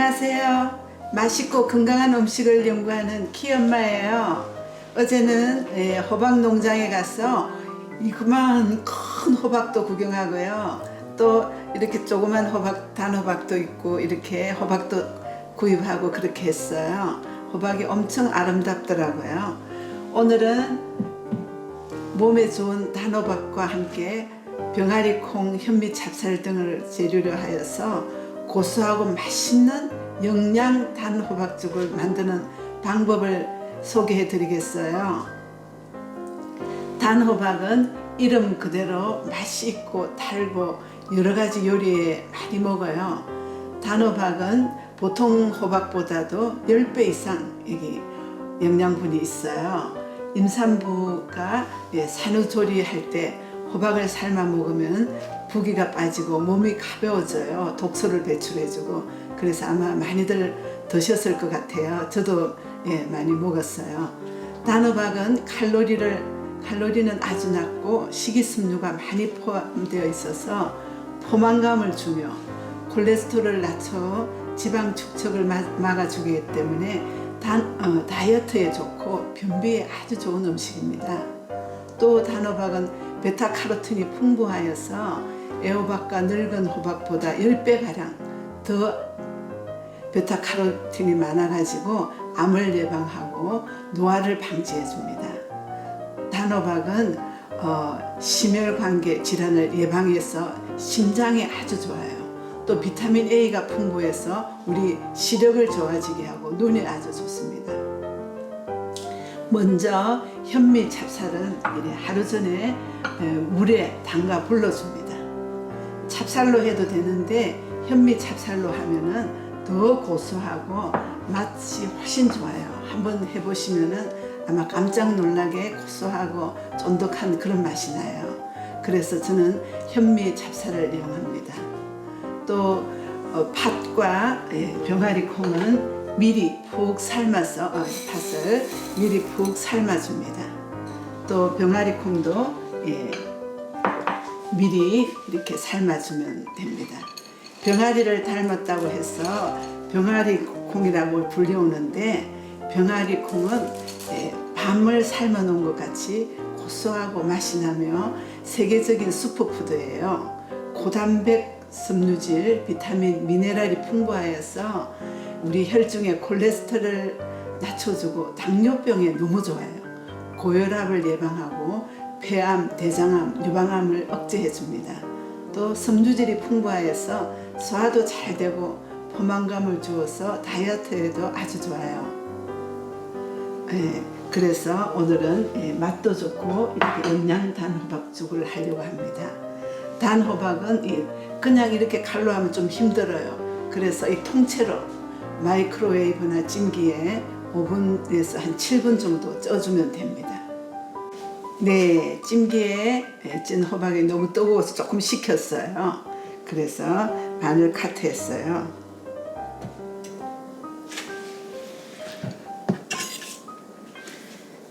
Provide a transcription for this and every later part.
안녕하세요. 맛있고 건강한 음식을 연구하는 키엄마예요. 어제는 예, 호박 농장에 가서 이그만 큰 호박도 구경하고요. 또 이렇게 조그만 호박, 단호박도 있고 이렇게 호박도 구입하고 그렇게 했어요. 호박이 엄청 아름답더라고요. 오늘은 몸에 좋은 단호박과 함께 병아리 콩, 현미 찹쌀 등을 재료로 하여서 고소하고 맛있는 영양 단 호박죽을 만드는 방법을 소개해 드리겠어요. 단 호박은 이름 그대로 맛이 있고 달고 여러 가지 요리에 많이 먹어요. 단 호박은 보통 호박보다도 10배 이상 여기 영양분이 있어요. 임산부가 예, 산후조리할 때 호박을 삶아 먹으면 부기가 빠지고 몸이 가벼워져요. 독소를 배출해주고 그래서 아마 많이들 드셨을 것 같아요. 저도 예, 많이 먹었어요. 단호박은 칼로리를 칼로리는 아주 낮고 식이섬유가 많이 포함되어 있어서 포만감을 주며 콜레스테롤을 낮춰 지방 축적을 마- 막아주기 때문에 단, 어, 다이어트에 좋고 변비에 아주 좋은 음식입니다. 또 단호박은 베타카로틴이 풍부하여서 애호박과 늙은 호박보다 10배 가량 더 베타카로틴이 많아가지고 암을 예방하고 노화를 방지해 줍니다. 단호박은 어, 심혈관계 질환을 예방해서 심장에 아주 좋아요. 또 비타민 A가 풍부해서 우리 시력을 좋아지게 하고 눈에 아주 좋습니다. 먼저 현미 찹쌀은 하루 전에 에, 물에 담가 불러줍니다. 찹쌀로 해도 되는데 현미 찹쌀로 하면은 더 고소하고 맛이 훨씬 좋아요. 한번 해보시면은 아마 깜짝 놀라게 고소하고 쫀득한 그런 맛이 나요. 그래서 저는 현미 찹쌀을 이용합니다. 또 어, 팥과 예, 병아리 콩은 미리 푹 삶아서 어, 팥을 미리 푹 삶아줍니다. 또 병아리 콩도 예, 미리 이렇게 삶아주면 됩니다. 병아리를 닮았다고 해서 병아리 콩이라고 불리우는데 병아리 콩은 예, 밤을 삶아 놓은 것 같이 고소하고 맛이 나며 세계적인 슈퍼푸드예요. 고단백 섬유질, 비타민, 미네랄이 풍부하여서 우리 혈중의 콜레스테롤을 낮춰주고 당뇨병에 너무 좋아요. 고혈압을 예방하고 폐암, 대장암, 유방암을 억제해 줍니다. 또 섬유질이 풍부하여서 소화도 잘 되고 포만감을 주어서 다이어트에도 아주 좋아요. 예, 그래서 오늘은 예, 맛도 좋고 이렇게 영양 단호박죽을 하려고 합니다. 단호박은 이- 그냥 이렇게 칼로 하면 좀 힘들어요. 그래서 이 통째로 마이크로웨이브나 찜기에 5분에서 한 7분 정도 쪄주면 됩니다. 네, 찜기에 예, 찐 호박이 너무 뜨거워서 조금 식혔어요. 그래서 반을 카트했어요.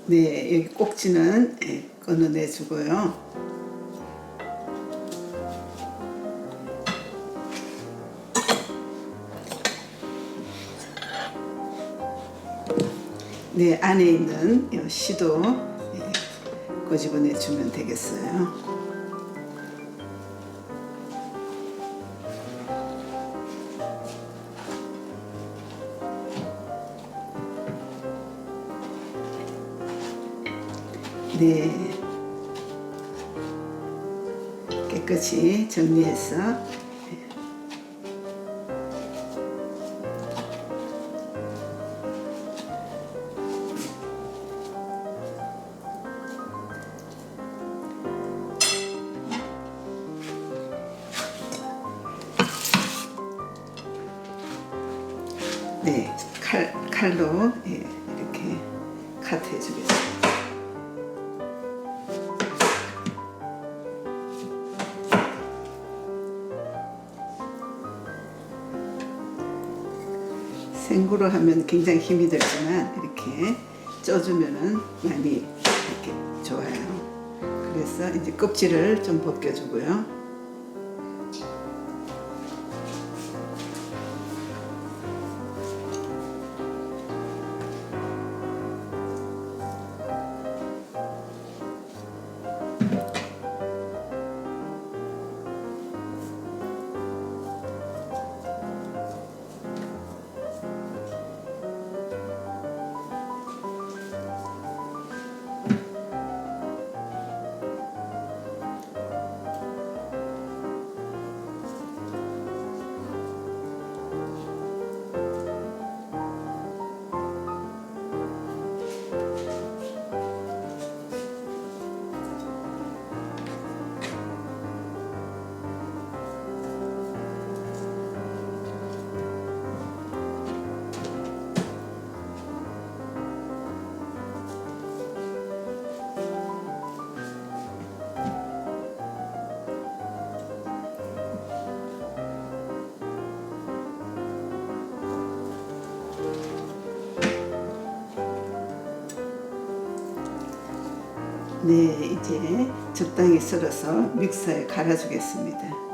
네, 여기 꼭지는 예, 끊어내주고요. 네, 안에 있는 예, 꼬집어내 주면 되겠어요. 네. 깨끗이 정리해서 칼, 칼로 예, 이렇게 카트해 주겠습니다. 생구로 하면 굉장히 힘이 들지만 이렇게 쪄주면은 많이 이렇게 좋아요. 그래서 이제 껍질을 좀 벗겨주고요. 네, 이제 적당히 썰어서 믹서에 갈아주겠습니다.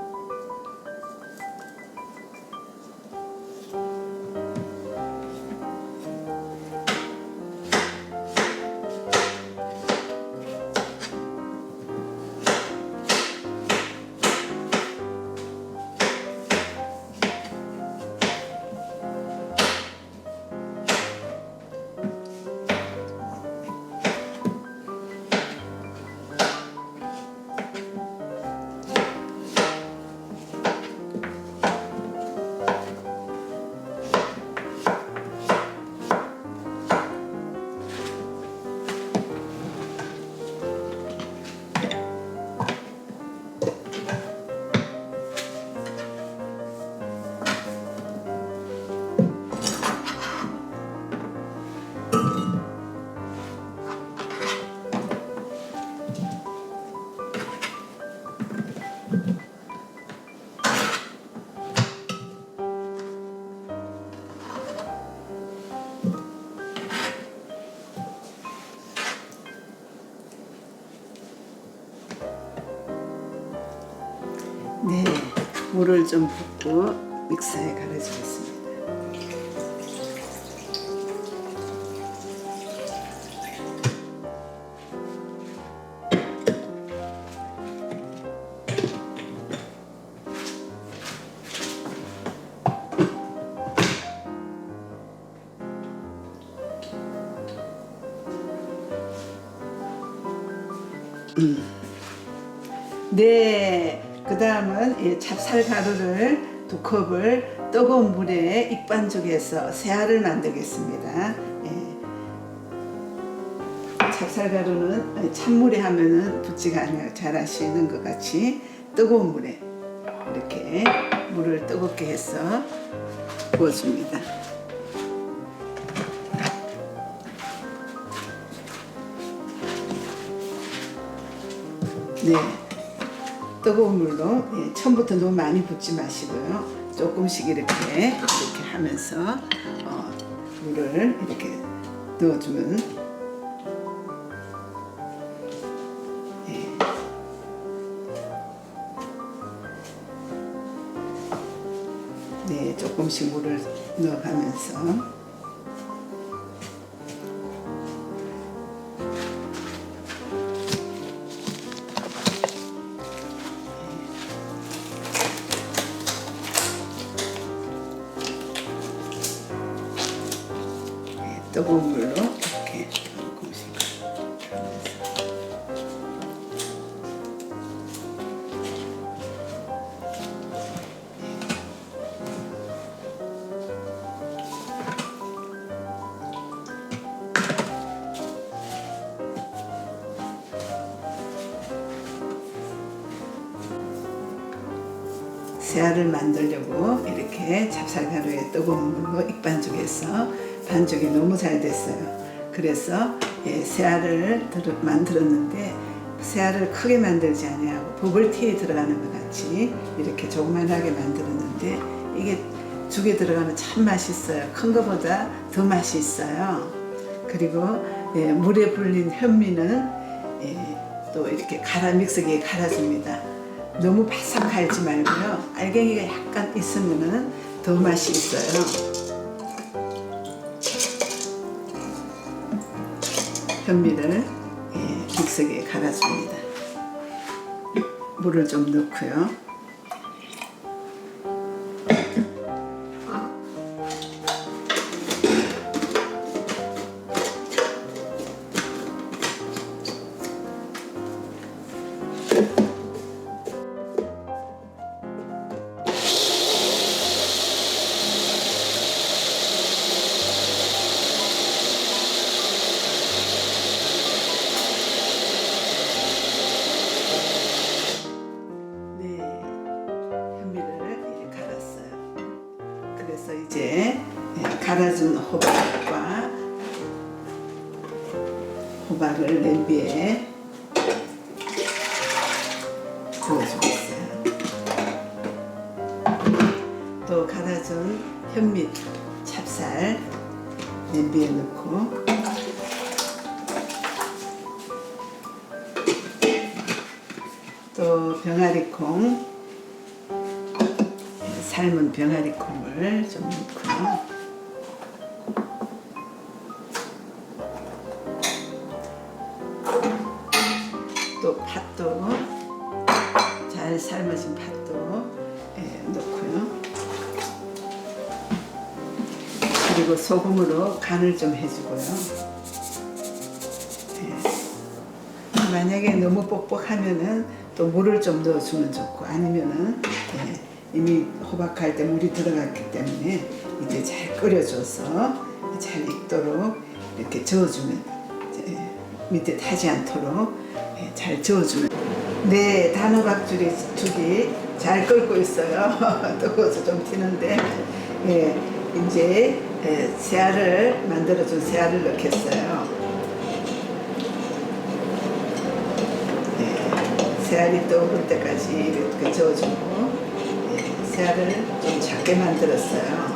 물을 좀 붓고 믹서에 갈아주겠습니다. 네, 그 다음은 찹쌀 가루를 두 컵을 뜨거운 물에 익반죽해서 새알을 만들겠습니다. 예. 찹쌀 가루는 찬물에 하면은 붙지가 않아요. 잘 아시는 것 같이 뜨거운 물에 이렇게 물을 뜨겁게 해서 부어줍니다. 네. 뜨거운 물로 예, 처음부터 너무 많이 붓지 마시고요. 조금씩 이렇게 이렇게 하면서 어, 물을 이렇게 넣어주면 예. 네, 조금씩 물을 넣어가면서 뜨거운 물로 이렇게 조금씩 새알을 만들려고 이렇게 찹쌀가루에 뜨거운 물로 익반죽해서 반죽이 너무 잘 됐어요. 그래서 예, 새알을 들- 만들었는데 새알을 크게 만들지 아니하고 버블티에 들어가는 것 같이 이렇게 조그만하게 만들었는데 이게 죽에 들어가면 참 맛있어요. 큰 것보다 더 맛이 있어요. 그리고 예, 물에 불린 현미는 예, 또 이렇게 갈아 믹서기에 갈아줍니다. 너무 바삭 갈지 말고요. 알갱이가 약간 있으면은 더 맛이 있어요. 현미를 예, 믹서기에 갈아줍니다. 물을 좀 넣고요. 부어주겠어요. 또 갈아준 현미, 찹쌀 냄비에 넣고 또 병아리콩 예, 삶은 병아리콩을 좀 넣고요. 또 팥도 잘 삶으신 팥도 예, 넣고요. 그리고 소금으로 간을 좀 해주고요. 예. 만약에 너무 뻑뻑하면은 또 물을 좀 넣어주면 좋고 아니면은 예, 이미 호박할 때 물이 들어갔기 때문에 이제 잘 끓여줘서 잘 익도록 이렇게 저어주면 이제 밑에 타지 않도록 예, 잘 저어주면 네 단호박죽이 죽이 잘 끓고 있어요. 뜨거워서 좀 튀는데. 예, 이제 예, 새알을 만들어준 새알을 넣겠어요. 예, 새알이 떠오를 때까지 이렇게 저어주고 예, 새알을 좀 작게 만들었어요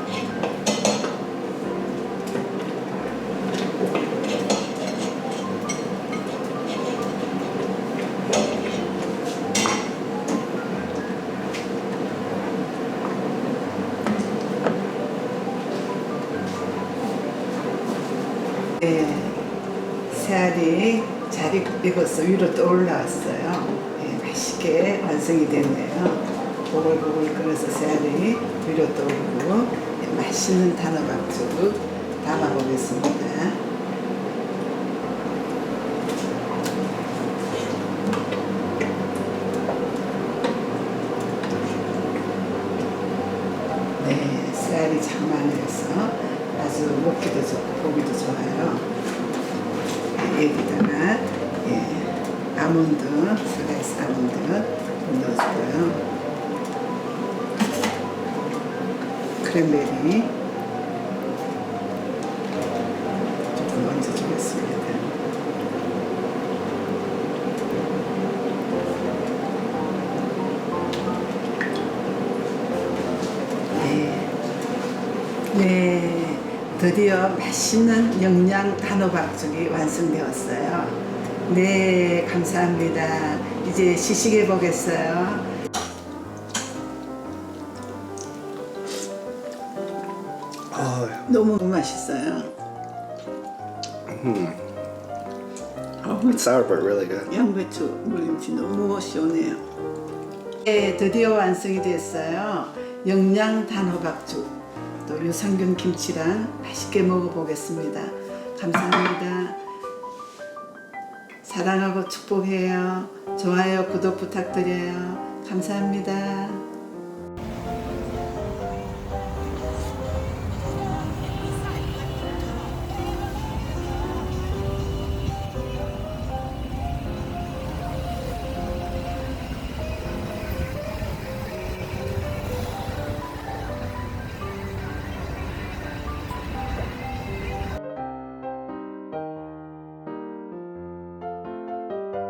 익- 익어서 위로 떠올라왔어요. 예, 맛있게 완성이 됐네요. 보글보글 끓여서 새알이 위로 떠오르고 예, 맛있는 단호박죽 담아보겠습니다. 네, 새알이 장만해서 아주 먹기도 좋고 보기도 좋아요. 여기다가 예, 아몬드, 슬라이스 아몬드 좀 넣어주고요. 크랜베리 조금 얹어주겠습니다. 네. 네, 드디어 맛있는 영양 단호박죽이 완성되었어요. 네, 감사합니다. 이제 시식해 보겠어요. 아, 너무 맛있어요. 어우, it's sour but really good. 양배추 물김치 너무 시원해요. 네, 드디어 완성이 됐어요. 영양 단호박죽. 또 유산균 김치랑 맛있게 먹어보겠습니다. 감사합니다. 사랑하고 축복해요. 좋아요, 구독 부탁드려요. 감사합니다.